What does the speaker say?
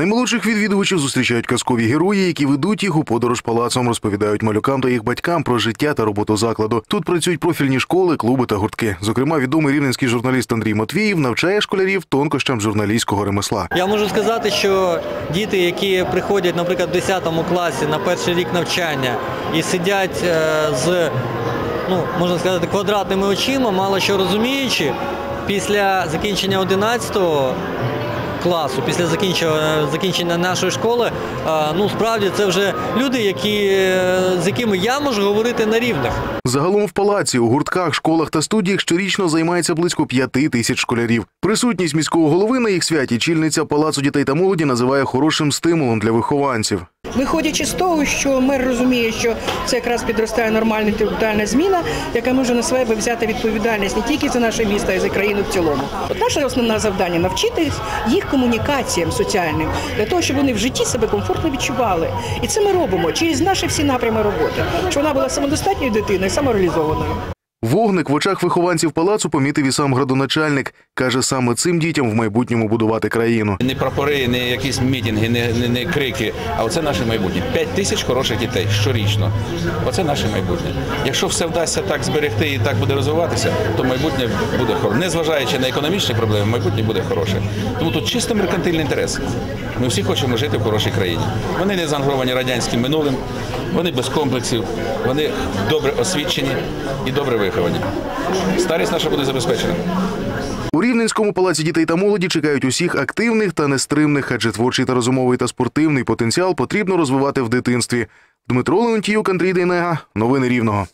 Наймолодших відвідувачів зустрічають казкові герої, які ведуть їх у подорож палацом, розповідають малюкам та їх батькам про життя та роботу закладу. Тут працюють профільні школи, клуби та гуртки. Зокрема, відомий рівненський журналіст Андрій Матвіїв навчає школярів тонкощам журналістського ремесла. Я можу сказати, що діти, які приходять, наприклад, в 10 класі на перший рік навчання і сидять е, з, ну, можна сказати, квадратними очима, мало що розуміючи, після закінчення 11 класу, після закінчення, закінчення нашої школи, е, ну справді це вже люди, які, е, з якими я можу говорити на рівних. Загалом в палаці, у гуртках, школах та студіях щорічно займається близько п'яти тисяч школярів. Присутність міського голови на їх святі чільниця палацу дітей та молоді називає хорошим стимулом для вихованців. Виходячи з того, що мер розуміє, що це якраз підростає нормальна інтелектуальна зміна, яка може на себе взяти відповідальність не тільки за наше місто, а й за країну в цілому. От наше основне завдання навчити їх комунікаціям соціальним для того, щоб вони в житті себе комфортно відчували. І це ми робимо через наші всі напрями роботи, щоб вона була самодостатньою дитиною, самореалізованою. Вогник в очах вихованців палацу помітив і сам градоначальник. Каже, саме цим дітям в майбутньому будувати країну. Не прапори, не якісь мітинги, не, не, не крики, а оце наше майбутнє. П'ять тисяч хороших дітей щорічно. Оце наше майбутнє. Якщо все вдасться так зберегти і так буде розвиватися, то майбутнє буде хороше. Незважаючи на економічні проблеми, майбутнє буде хороше. Тому тут чисто меркантильний інтерес. Ми всі хочемо жити в хорошій країні. Вони не заангровані радянським минулим, вони без комплексів, вони добре освічені і добре виховані. Старість наша буде забезпечена. У Рівненському палаці дітей та молоді чекають усіх активних та нестримних, адже творчий та розумовий та спортивний потенціал потрібно розвивати в дитинстві. Дмитро Леонтіюк, Андрій Дейнега. Новини Рівного.